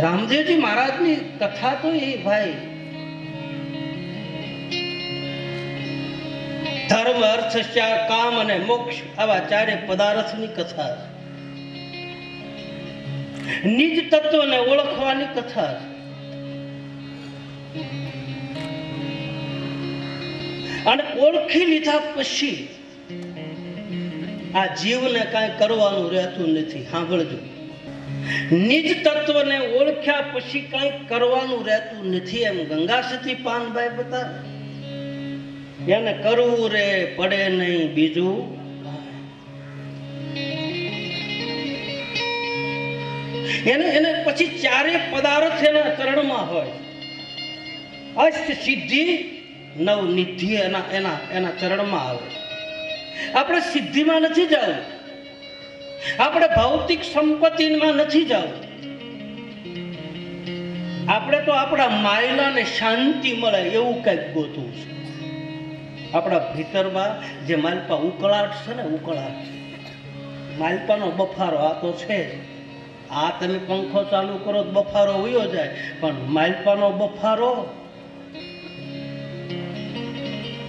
રામદેવજી મહારાજની કથા તો એ ભાઈ. ધર્મ, અર્થ કામ અને મોક્ષ આવા ચારે પદાર્થની કથા. નિજ તત્વને ઓળખવાની કથા. અને ઓળખી લીધા પછી આ જીવને કાંઈ કરવાનું રહેતું નથી. સાંભળજો. નિજ તત્વને ઓળખ્યા પછી કાંઈ કરવાનું રહેતું નથી એમ ગંગા સતી પાનભાઈ બતા એને કરવું રે, પડે નહીં બીજું. એને એને પછી ચારે પદાર્થ એના ચરણમાં હોય. અષ્ટ સિદ્ધિ નવ નિધિ એના એના એના ચરણમાં આવે. આપણે સિદ્ધિમાં નથી જવું. આપણે ભૌતિક સંપત્તિમાં નથી જવું. આપણે તો આપણા માયલાને શાંતિ મળે એવું કંઈક ગોતવું છે. આપણા ભીતરમાં જે માલપા ઉકળાટ છે ને ઉકળાટ. માલપાનો બફારો આ તો છે. આ તમે પંખો ચાલુ કરો બફારો હોયો જાય. પણ માલપાનો બફારો